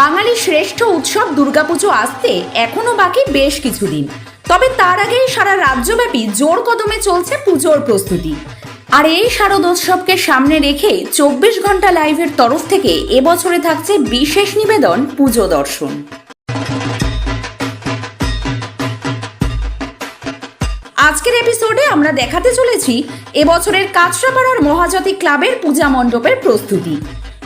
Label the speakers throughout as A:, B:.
A: বাঙালি শ্রেষ্ঠ উৎসব দুর্গাপুজো আসতে এখনও বাকি বেশ কিছুদিন। তবে তার আগেই সারা রাজ্যব্যাপী জোর কদমে চলছে পুজোর প্রস্তুতি। আর এই শারদোৎসবকে সামনে রেখে চব্বিশ ঘণ্টা লাইভের তরফ থেকে এবছরে থাকছে বিশেষ নিবেদন পুজো দর্শন। আজকের এপিসোডে আমরা দেখাতে চলেছি এবছরের কাঁচরাপাড়ার মহাজাতি ক্লাবের পূজা মণ্ডপের প্রস্তুতি।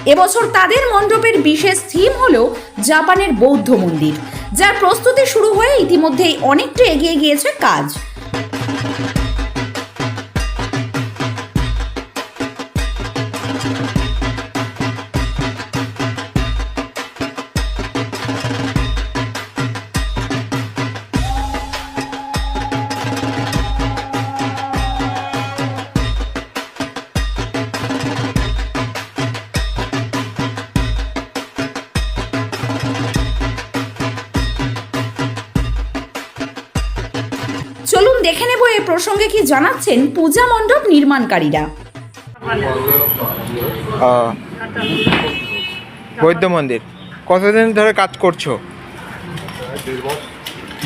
A: এবছর তাদের মণ্ডপের বিশেষ থিম হল জাপানের বৌদ্ধ মন্দির, যার প্রস্তুতি শুরু হয়ে ইতিমধ্যেই অনেকটা এগিয়ে গিয়েছে কাজ। চলুন দেখে নেব এ প্রসঙ্গে কি জানাচ্ছেন পূজা মণ্ডপ নির্মাণকারীরা।
B: ও, বৌদ্ধ মন্দির। কতদিন ধরে কাজ করছ?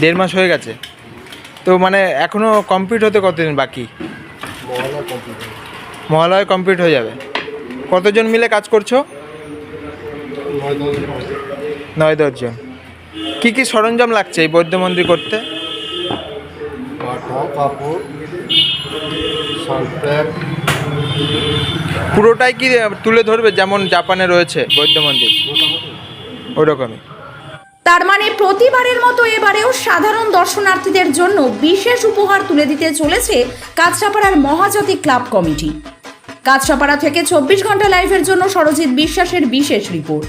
B: দেড় মাস হয়ে গেছে। তো মানে এখনও কমপ্লিট হতে কতদিন বাকি? মহালয় কমপ্লিট হয়ে যাবে। কতজন মিলে কাজ করছ? নয় দশজন। কি কি সরঞ্জাম লাগছে এই বৌদ্ধ মন্দির করতে? পুরোটাই কি তুলে ধরবে যেমন জাপানে রয়েছে বৌদ্ধ মন্দির? ওরকমই
A: তার মানে প্রতিবারের মতো এবারেও সাধারণ দর্শনার্থীদের জন্য বিশেষ উপহার তুলে দিতে চলেছে কাঁচরাপাড়ার মহাজাতি ক্লাব কমিটি। কাঁচরাপাড়া থেকে চব্বিশ ঘণ্টা লাইভের জন্য সরজিৎ বিশ্বাসের বিশেষ রিপোর্ট।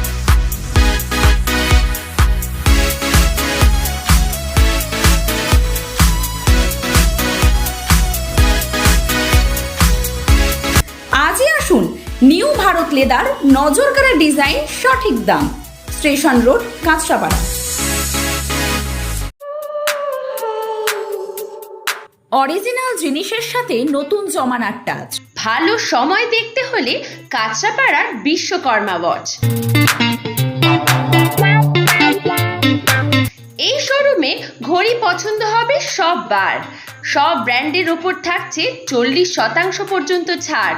A: নিউ ভারত লেদার নজর নজরকাড়া ডিজাইন সঠিক দাম। Station road, Kanchrapara. অরিজিনাল জিনিসের সাথে নতুন জমানার টাচ।
C: ভালো সময় দেখতে হলে কাঁচরাপাড়ার বিশ্বকর্মা ওয়াচ। এই শোরুমে ঘড়ি পছন্দ হবে সব বার সব ব্র্যান্ডের ওপর থাকছে চল্লিশ শতাংশ পর্যন্ত ছাড়।